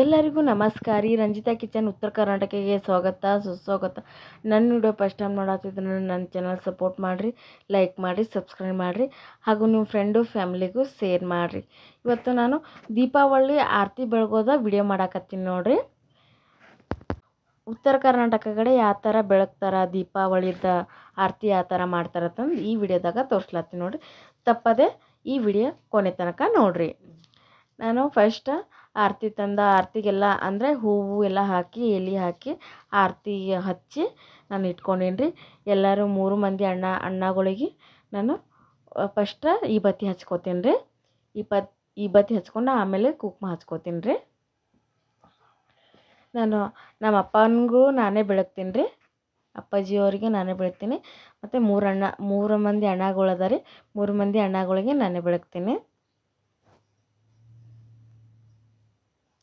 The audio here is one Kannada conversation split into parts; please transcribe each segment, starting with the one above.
ಎಲ್ಲರಿಗೂ ನಮಸ್ಕಾರ. ರೀ ರಂಜಿತಾ ಕಿಚನ್ ಉತ್ತರ ಕರ್ನಾಟಕಕ್ಕೆ ಸ್ವಾಗತ, ಸುಸ್ವಾಗತ. ನನ್ನ ವಿಡಿಯೋ ಫಸ್ಟ್ ಟೈಮ್ ನೋಡತ್ತಿದ್ರೆ ನನ್ನ ಚಾನಲ್ ಸಪೋರ್ಟ್ ಮಾಡಿರಿ ಲೈಕ್ ಮಾಡಿ ಸಬ್ಸ್ಕ್ರೈಬ್ ಮಾಡಿರಿ, ಹಾಗೂ ನಿಮ್ಮ ಫ್ರೆಂಡು ಫ್ಯಾಮಿಲಿಗೂ ಶೇರ್ ಮಾಡಿರಿ. ಇವತ್ತು ನಾನು ದೀಪಾವಳಿ ಆರತಿ ಬೆಳಗೋದ ವಿಡಿಯೋ ಮಾಡಾಕತ್ತೀನಿ ನೋಡಿರಿ. ಉತ್ತರ ಕರ್ನಾಟಕ ಕಡೆ ಯಾವ ಥರ ಬೆಳಗ್ತಾರ ದೀಪಾವಳಿದ ಆರತಿ ಯಾವ ಥರ ಮಾಡ್ತಾರಂತಂದು ಈ ವಿಡಿಯೋದಾಗ ತೋರಿಸ್ಲತ್ತೀನಿ ನೋಡಿರಿ. ತಪ್ಪದೆ ಈ ವಿಡಿಯೋ ಕೊನೆ ತನಕ ನೋಡಿರಿ. ನಾನು ಫಸ್ಟ್ ಆರತಿ ತಂದ ಆರತಿಗೆಲ್ಲ ಅಂದರೆ ಹೂವು ಎಲ್ಲ ಹಾಕಿ, ಎಲೆ ಹಾಕಿ ಆರತಿ ಹಚ್ಚಿ ನಾನು ಇಟ್ಕೊಂಡೀನಿ ರೀ ಎಲ್ಲರೂ ಮೂರು ಮಂದಿ ಅಣ್ಣ, ಅಣ್ಣಗಳಿಗೆ ನಾನು ಫಸ್ಟ್ ಈ ಬತ್ತಿ ಹಚ್ಕೋತೀನಿ ರೀ ಈ ಬತ್ ಈ ಬತ್ತಿ ಹಚ್ಕೊಂಡು ಆಮೇಲೆ ಕುಂಕುಮ ಹಚ್ಕೋತೀನಿ ರೀ ನಾನು ನಮ್ಮ ಅಪ್ಪನಿಗೂ ನಾನೇ ಬೆಳಗ್ತೀನಿ ರೀ ಅಪ್ಪಾಜಿಯವ್ರಿಗೆ ನಾನೇ ಬೆಳಗ್ತೀನಿ. ಮತ್ತು ಮೂರು ಅಣ್ಣ ಮೂರು ಮಂದಿ ಅಣ್ಣಗಳು ಅದ ರೀ ಮೂರು ಮಂದಿ ಅಣ್ಣಗಳಿಗೆ ನಾನೇ ಬೆಳಗ್ತೀನಿ.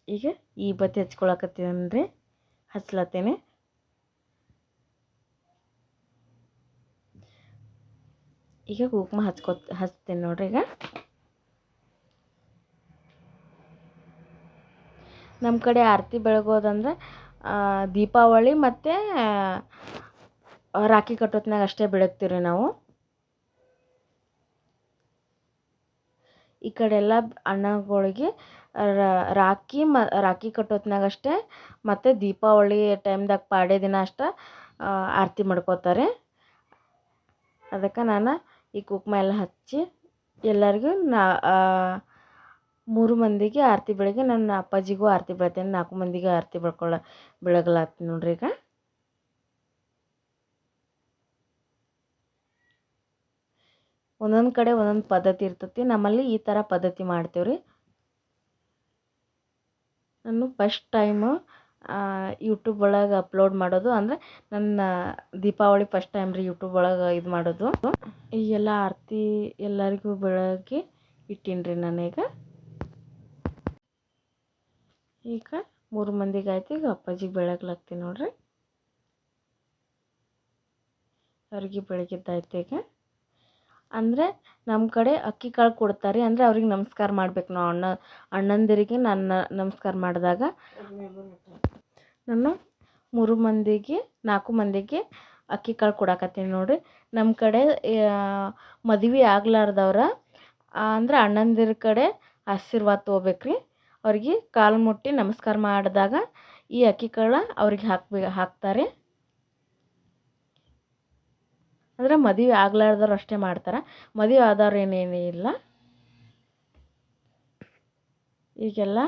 ಈಗ ಈ ಬತ್ತಿ ಹಚ್ಕೊಳಕತ್ತೀನಿ ರೀ ಹಚ್ಲತ್ತೀನಿ. ಈಗ ಕುಂಕುಮ ಹಚ್ಕೊ ಹಚ್ತೇನೆ ನೋಡ್ರಿ ಈಗ. ನಮ್ಮ ಕಡೆ ಆರತಿ ಬೆಳಗೋದಂದ್ರೆ ದೀಪಾವಳಿ ಮತ್ತು ರಾಖಿ ಕಟ್ಟೋತ್ನಾಗ ಅಷ್ಟೇ ಬೆಳಗ್ತೀವಿ ನಾವು. ಈ ಕಡೆ ಎಲ್ಲ ಅಣ್ಣಗಳಿಗೆ ರಾಖಿ ಮ, ರಾಖಿ ಕಟ್ಟೋತ್ನಾಗ ಅಷ್ಟೇ, ಮತ್ತು ದೀಪಾವಳಿ ಟೈಮ್ದಾಗ ಪಾಡ್ಯ ದಿನ ಅಷ್ಟೇ ಆರತಿ ಮಾಡ್ಕೋತಾರೆ. ಅದಕ್ಕೆ ನಾನು ಈ ಕುಂಕುಮ ಎಲ್ಲ ಹಚ್ಚಿ ಎಲ್ಲರಿಗೂ ನಾ ಮೂರು ಮಂದಿಗೆ ಆರತಿ ಬೆಳಗ್ಗೆ ನನ್ನ ಅಪ್ಪಾಜಿಗೂ ಆರತಿ ಬೆಳಿತೇನೆ, ನಾಲ್ಕು ಮಂದಿಗೆ ಆರತಿ ಬೆಳ್ಕೊಳ್ಳ ಬೆಳಗ್ಲಾತ್ತೀನಿ ನೋಡ್ರಿ ಈಗ. ಒಂದೊಂದು ಕಡೆ ಒಂದೊಂದು ಪದ್ಧತಿ ಇರ್ತೈತಿ. ನಮ್ಮಲ್ಲಿ ಈ ಥರ ಪದ್ಧತಿ ಮಾಡ್ತೀವಿ ರೀ ನಾನು ಫಸ್ಟ್ ಟೈಮು ಯೂಟ್ಯೂಬ್ ಒಳಗೆ ಅಪ್ಲೋಡ್ ಮಾಡೋದು. ಅಂದರೆ ನನ್ನ ದೀಪಾವಳಿ ಫಸ್ಟ್ ಟೈಮ್ ರೀ ಯೂಟ್ಯೂಬ್ ಒಳಗೆ ಇದು ಮಾಡೋದು. ಈಗೆಲ್ಲ ಆರತಿ ಎಲ್ಲರಿಗೂ ಬೆಳಗ್ಗೆ ಇಟ್ಟೀನಿ ರೀ ನಾನೀಗ ಈಗ. ಮೂರು ಮಂದಿಗೆ ಆಯ್ತು. ಈಗ ಅಪ್ಪಾಜಿಗೆ ಬೆಳಗ್ಲಾಗ್ತೀನಿ ನೋಡಿರಿ. ಅವ್ರಿಗೆ ಬೆಳಗಿದ್ದಾಯ್ತು ಈಗ. ಅಂದರೆ ನಮ್ಮ ಕಡೆ ಅಕ್ಕಿ ಕಾಳು ಕೊಡ್ತಾರೆ ಅಂದರೆ ಅವ್ರಿಗೆ ನಮಸ್ಕಾರ ಮಾಡ್ಬೇಕು. ನಾವು ಅಣ್ಣ, ಅಣ್ಣಂದಿರಿಗೆ ನನ್ನ ನಮಸ್ಕಾರ ಮಾಡಿದಾಗ ನಾನು ಮೂರು ಮಂದಿಗೆ, ನಾಲ್ಕು ಮಂದಿಗೆ ಅಕ್ಕಿ ಕಾಳು ಕೊಡಾಕತ್ತೀನಿ ನೋಡಿರಿ. ನಮ್ಮ ಕಡೆ ಮದುವೆ ಆಗ್ಲಾರ್ದವ್ರ ಅಂದರೆ ಅಣ್ಣಂದಿರ ಕಡೆ ಆಶೀರ್ವಾದ ತೊಗೋಬೇಕು ರೀ ಅವ್ರಿಗೆ ಕಾಲು ಮುಟ್ಟಿ ನಮಸ್ಕಾರ ಮಾಡಿದಾಗ ಈ ಅಕ್ಕಿ ಕಾಳು ಅವ್ರಿಗೆ ಹಾಕ್ಬೇ, ಹಾಕ್ತಾರೆ. ಅಂದರೆ ಮದುವೆ ಆಗ್ಲಾರ್ದವ್ರು ಅಷ್ಟೇ ಮಾಡ್ತಾರೆ. ಮದುವೆ ಆದವ್ರು ಏನೇನೇ ಇಲ್ಲ. ಈಗೆಲ್ಲ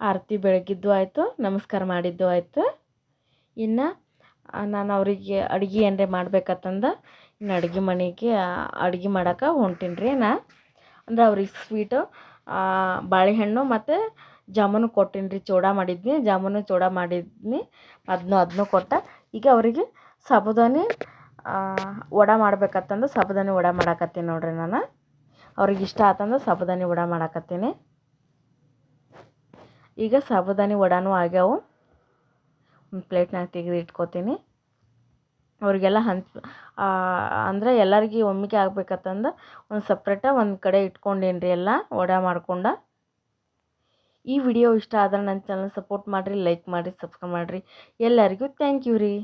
ಆರತಿ ಬೆಳಗಿದ್ದು ಆಯಿತು, ನಮಸ್ಕಾರ ಮಾಡಿದ್ದು ಆಯಿತು. ಇನ್ನು ನಾನು ಅವರಿಗೆ ಅಡುಗೆ ಏನ್ರೆ ಮಾಡ್ಬೇಕತ್ತಂದು, ಇನ್ನು ಅಡುಗೆ ಮನೆಗೆ ಅಡುಗೆ ಮಾಡಕ್ಕೆ ಹೊಂಟೀನಿ ರೀ ನಾ. ಅಂದ್ರೆ ಅವ್ರಿಗೆ ಸ್ವೀಟು ಬಾಳೆಹಣ್ಣು ಮತ್ತು ಜಾಮೂನು ಕೊಟ್ಟಿನಿ ರೀ ಚೂಡ ಮಾಡಿದ್ನಿ, ಜಾಮೂನು ಚೂಡ ಮಾಡಿದ್ನಿ ಅದನ್ನೂ ಅದನ್ನೂ ಕೊಟ್ಟ. ಈಗ ಅವರಿಗೆ ಸಾಬುದಾನಿ ವಡೆ ಮಾಡ್ಬೇಕತ್ತಂದು ಸಾಬುದಾನಿ ವಡೆ ಮಾಡಾಕತ್ತೀನಿ ನೋಡ್ರಿ ನಾನು. ಅವ್ರಿಗೆ ಇಷ್ಟ ಆತಂದ್ರೆ ಸಾಬುದಾನಿ ವಡೆ ಮಾಡಾಕತ್ತೀನಿ. ಈಗ ಸಾಬುದಾನಿ ವಡಾನು ಆಗ್ಯಾವು. ಒಂದು ಪ್ಲೇಟ್ನಾಗ ತೆಗೆದು ಇಟ್ಕೋತೀನಿ. ಅವರಿಗೆಲ್ಲ ಹಂಚ್ ಅಂದರೆ ಎಲ್ಲರಿಗೆ ಒಮ್ಮಿಗೆ ಆಗ್ಬೇಕತ್ತಂದು ಒಂದು ಸಪ್ರೇಟಾಗಿ ಒಂದು ಕಡೆ ಇಟ್ಕೊಂಡೇನಿ ರೀ ಎಲ್ಲ ವಡೆ ಮಾಡ್ಕೊಂಡ. ಈ ವಿಡಿಯೋ ಇಷ್ಟ ಆದ್ರೆ ನನ್ನ ಚಾನಲ್ ಸಪೋರ್ಟ್ ಮಾಡಿರಿ ಲೈಕ್ ಮಾಡಿರಿ ಸಬ್ಸ್ಕ್ರೈಬ್ ಮಾಡಿರಿ. ಎಲ್ಲರಿಗೂ ಥ್ಯಾಂಕ್ ಯು ರೀ.